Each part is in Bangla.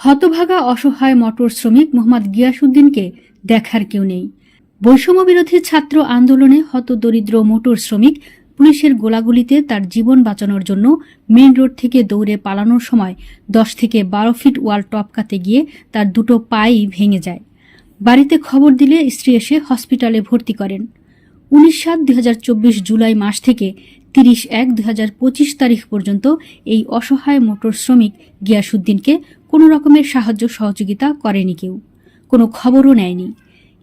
হতভাগা অসহায় মোটর শ্রমিক মোহাম্মদ গিয়াসুদ্দিনকে দেখার কেউ নেই। বৈষম্য বিরোধী ছাত্র আন্দোলনে হত দরিদ্র মোটর শ্রমিক পুলিশের গোলাগুলিতে তার জীবন বাঁচানোর জন্য মেন রোড থেকে দৌড়ে পালানোর সময় দশ থেকে বারো ফিট ওয়াল টপকাতে গিয়ে তার দুটো পাই ভেঙে যায়। বাড়িতে খবর দিলে স্ত্রী এসে হসপিটালে ভর্তি করেন। উনিশ সাত দুই জুলাই মাস থেকে তিরিশ এক দুই তারিখ পর্যন্ত এই অসহায় মোটর শ্রমিক গিয়াসুদ্দিনকে কোনো রকমের সাহায্য সহযোগিতা করেনি কেউ। কোনো খবরও নেয়নি।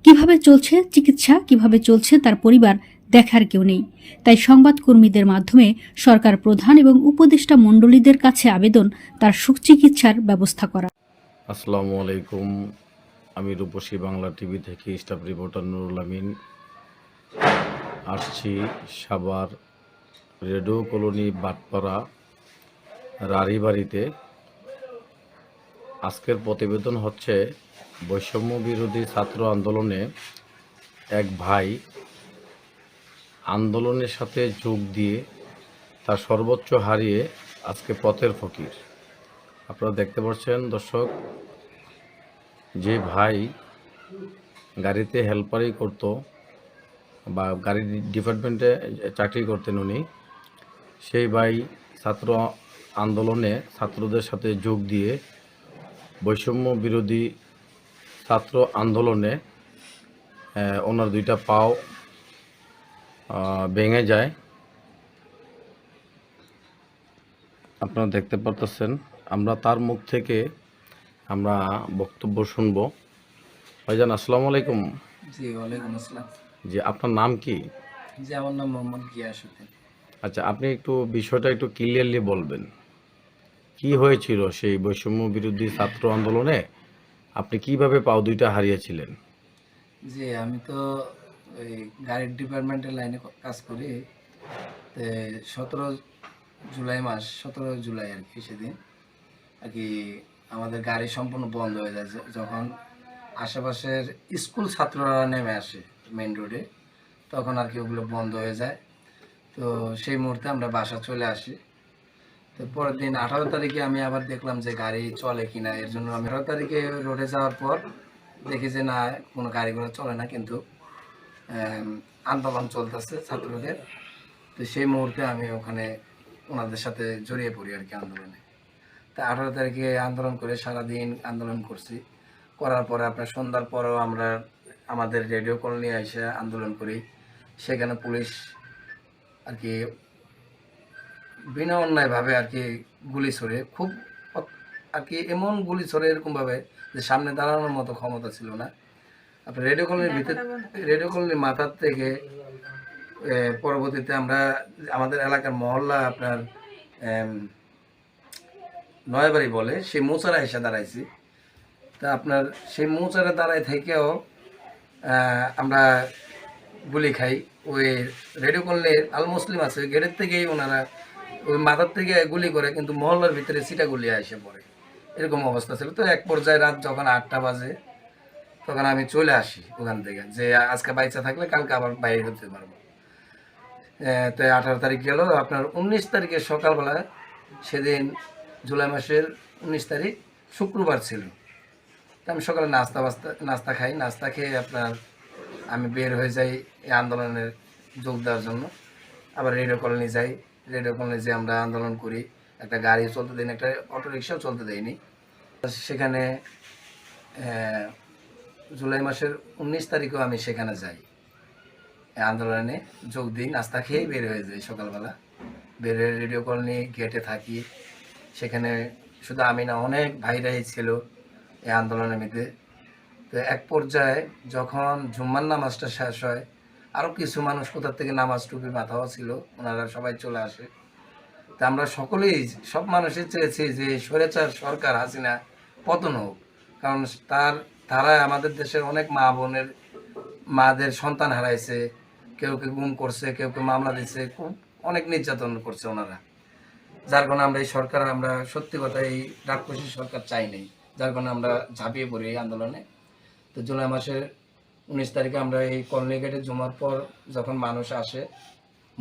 কীভাবে চলছে চিকিৎসা, কীভাবে চলছে তার পরিবার দেখার কেউ নেই। তাই সংবাদকর্মীদের মাধ্যমে সরকার প্রধান এবং উপদেষ্টা মণ্ডলীদের কাছে আবেদন, তার সুচিকিৎসার ব্যবস্থা করা। আসসালামু আলাইকুম। আমি রূপসী বাংলা টিভি থেকে স্টাফ রিপোর্টার নুরুল আমিন। আসছি সাবার রেডিও কলোনি বাটপাড়া রাড়িবাড়িতে আজকের প্রতিবেদন হচ্ছে বৈষম্য বিরোধী ছাত্র আন্দোলনে এক ভাই আন্দোলনের সাথে যোগ দিয়ে তার সর্বোচ্চ হারিয়ে আজকে পথের ফকির। আপনারা দেখতে পাচ্ছেন দর্শক, যে ভাই গাড়িতে হেল্পারই করত বা গাড়ি ডিপার্টমেন্টে চাকরি করতেন উনি সেই ভাই ছাত্র আন্দোলনে ছাত্রদের সাথে যোগ দিয়ে বৈষম্য বিরোধী ছাত্র আন্দোলনে ওনার দুইটা পাও ভেঙে যায়। আপনারা দেখতে পারতেছেন আমরা তার মুখ থেকে আমরা বক্তব্য শুনব। ভাইজান আসসালামু আলাইকুম। জি ওয়ালাইকুম আসসালাম। জি আপনার নাম কি? জি আমার নাম মোহাম্মদ গিয়াসুদ্দিন আচ্ছা আপনি একটু বিষয়টা একটু ক্লিয়ারলি বলবেন। কি হয়েছিল সেই বৈষম্য বিরোধী ছাত্র আন্দোলনে? আপনি কীভাবে পাও দুইটা হারিয়েছিলেন? জি, আমি তো ওই গাড়ির ডিপার্টমেন্টের লাইনে কাজ করি। সতেরো জুলাই মাস, সতেরো জুলাই আর কি সেদিন। আর কি আমাদের গাড়ি সম্পূর্ণ বন্ধ হয়ে যায় যখন আশেপাশের স্কুল ছাত্ররা নেমে আসে মেন রোডে তখন আর কি ওগুলো বন্ধ হয়ে যায়। তো সেই মুহূর্তে আমরা বাসা চলে আসি। তো পরের দিন আঠারো তারিখে আমি আবার দেখলাম যে গাড়ি চলে কিনা, এর জন্য আমি আঠারো তারিখে রোডে যাওয়ার পর দেখি যে না, কোনো গাড়ি ঘোড়া চলে না কিন্তু আন্দোলন চলতেছে ছাত্রদের। তো সেই মুহূর্তে আমি ওখানে ওনাদের সাথে জড়িয়ে পড়ি আর কি আন্দোলনে। তা আঠারো তারিখে আন্দোলন করে সারাদিন আন্দোলন করছি। করার পরে আপনার সন্ধ্যার পরেও আমরা আমাদের রেডিও কল নিয়ে এসে আন্দোলন করি। সেখানে পুলিশ আর কি বিনা অন্যায়ভাবে আর কি গুলি ছড়ে খুব আর কি এমন গুলি ছড়ে এরকমভাবে যে সামনে দাঁড়ানোর মতো ক্ষমতা ছিল না। আপনার রেডিও কলোনির ভিতর রেডিও কলোনির মাথার থেকে পরবর্তীতে আমরা আমাদের এলাকার মহল্লা আপনার নয়বাড়ি বলে সেই মৌচারা এসে দাঁড়াইছি। তা আপনার সেই মৌচারা দাঁড়ায় থেকেও আমরা গুলি খাই, ওই রেডিও করলে আল মুসলিম আছে গেটের থেকেই ওনারা ওই মাথার থেকে গুলি করে, কিন্তু মহল্লার ভিতরে সিটা গুলি এসে পড়ে। এরকম অবস্থা ছিল। তো এক পর্যায়ে রাত যখন আটটা বাজে, তখন আমি চলে আসি ওখান থেকে, যে আজকে বাইচা থাকলে কালকে আবার বাইরে হতে পারব। তো আঠারো তারিখ গেল, আপনার উনিশ তারিখে সকালবেলা, সেদিন জুলাই মাসের উনিশ তারিখ শুক্রবার ছিল। আমি সকালে নাস্তা বাস্তা, নাস্তা খাই, নাস্তা খেয়ে আপনার আমি বের হয়ে যাই এই আন্দোলনের যোগ দেওয়ার জন্য। আবার রেডিও কলোনি যাই। রেডিও কলোনি যে আমরা আন্দোলন করি। একটা গাড়ি চলতে দিন একটা অটো রিক্সাও চলতে দেয়নি। সেখানে জুলাই মাসের উনিশ তারিখেও আমি সেখানে যাই। আন্দোলনে যোগ দিই, নাস্তা খেয়েই বের হয়ে যাই সকালবেলা। বের হয়ে রেডিও কলোনি গেটে থাকি। সেখানে শুধু আমি না, অনেক ভাইরাই ছিল এই আন্দোলনের মধ্যে। তো এক পর্যায়ে যখন জুম্মার নামাজটা শেষ হয় আরও কিছু মানুষ কোথার থেকে নামাজ টুপি মাথাও ছিল, ওনারা সবাই চলে আসে। তা আমরা সকলেই, সব মানুষই চেয়েছি যে স্বৈরাচার সরকার হাসিনা পতন হোক, কারণ তার তারা আমাদের দেশের অনেক মা বোনের, মাদের সন্তান হারাইছে, কেউ কেউ গুম করছে, কেউ কেউ মামলা দিচ্ছে খুব অনেক নির্যাতন করছে ওনারা। যার কারণে আমরা এই সরকার, আমরা সত্যি কথা, এই রাক্ষসী সরকার চাই নাই। যার কারণে আমরা ঝাঁপিয়ে পড়ি এই আন্দোলনে। তো জুলাই মাসের উনিশ তারিখে আমরা এই কলোনি গেটে জমার পর যখন মানুষ আসে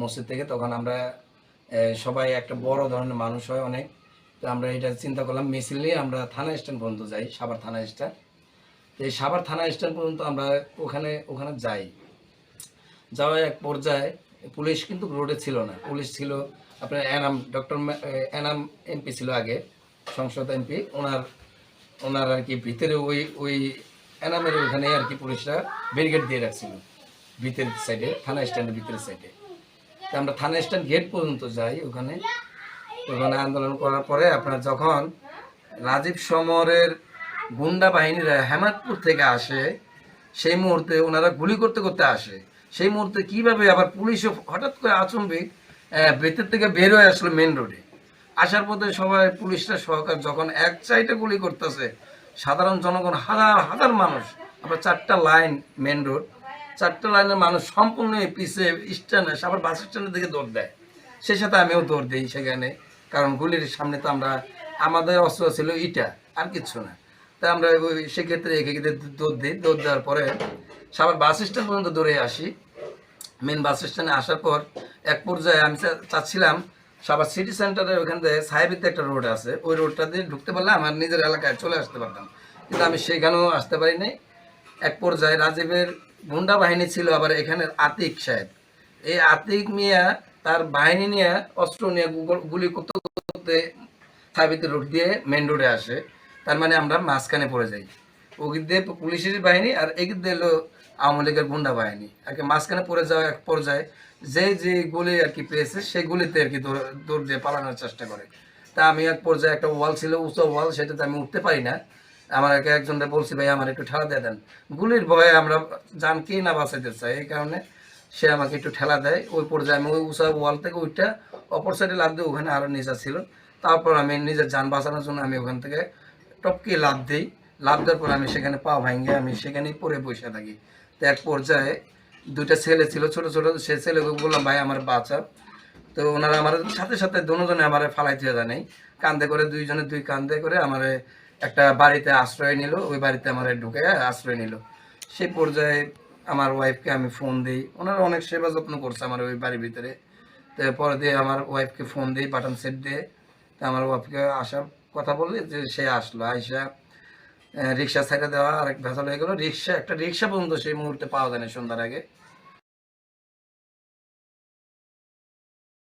মসজিদ থেকে, তখন আমরা সবাই একটা বড় ধরনের মানুষ হয় অনেক। তো আমরা এটা চিন্তা করলাম, মিছিল নিয়ে আমরা থানা স্ট্যান্ড পর্যন্ত যাই, সাভার থানা স্ট্যান্ড। তো এই সাভার থানা স্ট্যান্ড পর্যন্ত আমরা ওখানে ওখানে যাই। যাওয়ার এক পর্যায়ে পুলিশ কিন্তু রোডে ছিল না। পুলিশ ছিল আপনার এনাম, ডক্টর এনাম এমপি ছিল আগে, সংসদ এমপি। ওনার ওনার আর কি ভিতরে ওই ওই এনামের ওইখানে আর কি পুলিশরা ব্যারিকেড দিয়ে রাখছিল ভিতরের সাইডে থানা স্ট্যান্ডের ভিতরের সাইডে তো আমরা থানা স্ট্যান্ড গেট পর্যন্ত যাই ওখানে। ওখানে আন্দোলন করার পরে আপনার যখন রাজীব সমরের গুন্ডা বাহিনীরা হেমাদপুর থেকে আসে, সেই মুহূর্তে ওনারা গুলি করতে করতে আসে। সেই মুহূর্তে কীভাবে আবার পুলিশও হঠাৎ করে আচম্বিক ভেতর থেকে বের হয়ে আসলো মেন রোডে আসার পথে সবাই পুলিশরা সহকার যখন এক সাইডে গুলি করতেছে সাধারণ জনগণ হাজার হাজার মানুষ। আবার চারটা লাইন মেন রোড চারটা লাইনের মানুষ সম্পূর্ণ পিছে স্ট্যান্ডে আবার বাস স্ট্যান্ডের দিকে দৌড় দেয়। সেই সাথে আমিও দৌড় দিই সেখানে। কারণ গুলির সামনে তো আমরা, আমাদের অস্ত্র ছিল ইটা, আর কিচ্ছু না। তাই আমরা ওই সেক্ষেত্রে একে একে দৌড় দিই। দৌড় দেওয়ার পরে সাবার বাস স্ট্যান্ড পর্যন্ত দৌড়ে আসি। মেন বাস স্ট্যান্ডে আসার পর এক পর্যায়ে আমি চাচ্ছিলাম সাবার সিটি সেন্টারের ওখান থেকে সাহেবিতে একটা রোড আছে। ওই রোডটা দিয়ে ঢুকতে পারলে আমার নিজের এলাকায় চলে আসতে পারতাম। কিন্তু আমি সেখানেও আসতে পারিনি। এক পর্যায়ে রাজীবের গুন্ডা বাহিনী ছিল আবার এখানে আতিক সাহেব। এই আতিক মিয়া তার বাহিনী নিয়ে অস্ত্র নিয়ে গুলি করতে করতে সাহেবিতে রোড দিয়ে মেন রোডে আসে। তার মানে আমরা মাঝখানে পড়ে যাই। ওদিক দিয়ে পুলিশের বাহিনী আর এদিক দিয়ে আওয়ামী লীগের গুন্ডা বাহিনী। আর কি মাঝখানে পড়ে যাওয়া এক পর্যায়ে যে যে গুলি আর কি পেয়েছে, সেই গুলিতে আর কি দৌড়- দিয়ে পালানোর চেষ্টা করে। তা আমি এক পর্যায়ে একটা ওয়াল ছিল, উঁচু ওয়াল, সেটাতে আমি উঠতে পারি না। আমার একে একজনকে বলছি, ভাই, আমার একটু ঠেলা দিয়ে দেন। গুলির ভয়ে আমরা জানকেই না বাঁচাইতে চাই এই কারণে সে আমাকে একটু ঠেলা দেয়। ওই পর্যায়ে আমি ওই উঁচা ওয়াল থেকে ওইটা অপর সাইডে লাভ দিয়ে ওখানে আরও নিচা ছিল। তারপর আমি নিজের যান বাঁচানোর জন্য আমি ওখান থেকে টপকে লাভ দিই। লাভ দেওয়ার পর আমি সেখানে পা ভাঙে আমি সেখানেই পরে বসে থাকি। তো এক পর্যায়ে দুইটা ছেলে ছিল, ছোট ছোট, সে ছেলেকে বললাম, ভাই, আমার বাচ্চা। তো ওনারা আমার সাথে সাথে দুজনে আমার ফালাইতে দেয় নাই। কান্দে করে দুইজনে দুই কান্দে করে আমার একটা বাড়িতে আশ্রয় নিল, ওই বাড়িতে আমার ঢুকে আশ্রয় নিল। সেই পর্যায়ে আমার ওয়াইফকে আমি ফোন দিই। ওনারা অনেক সেবা যত্ন করছে আমার ওই বাড়ির ভিতরে। তো পরে দিয়ে আমার ওয়াইফকে ফোন দিই বাটন সেট দিয়ে। তো আমার ওয়াইফকে আসার কথা বললে যে সে আসলো, আইসা রিক্সা ছাইড়া দেওয়া আরেক ভেজাল হয়ে গেল। রিক্সা, একটা রিক্সা পর্যন্ত সেই মুহূর্তে পাওয়া যায় না সন্ধ্যার আগে।